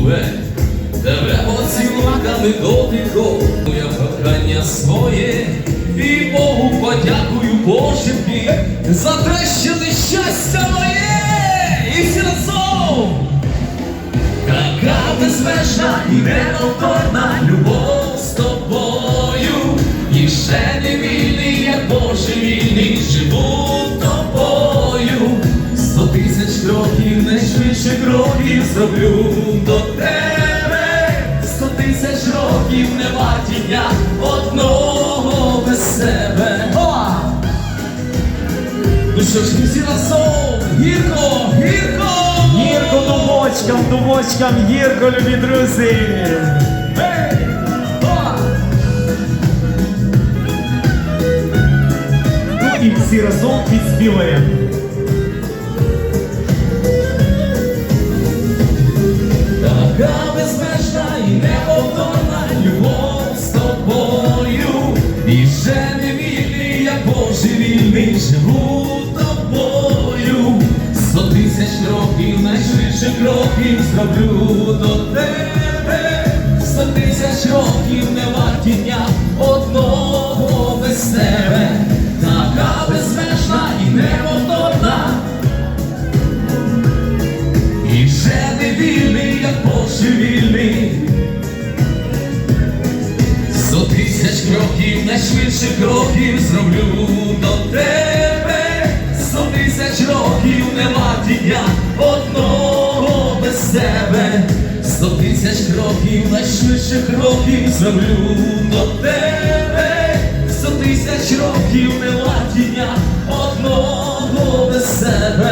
цілує, тебе поцілунками дотиком, моє кохання своє, і Богу подякую Божеві за те, що ти щастя моє, і всі разом. Така безмежна і неповторна любов з тобою, і ще не вільний, найшвидше кроків зроблю до тебе. Сто тисяч років не варті дня одного без тебе. О! Ну що ж, всі разом, гірко, гірко! Гірко дубочкам, дубочкам, гірко, любі друзі! Ну і всі разом підспіваємо. Така безмежна і неповторна любов з тобою, і ще не вільний, як божевільний, живу тобою. Сто тисяч років, найшвидше кроків зроблю до тебе. Сто тисяч років не варті одного без. Така безмежна і неповторна. І вже не вільний, як божевільний. Сто тисяч кроків, найшвидше кроків зроблю до тебе. Сто тисяч років не варті дня одного без тебе. Сто тисяч кроків, найшвидше кроків зроблю до тебе. Сто тисяч років не варті дня одного без себе.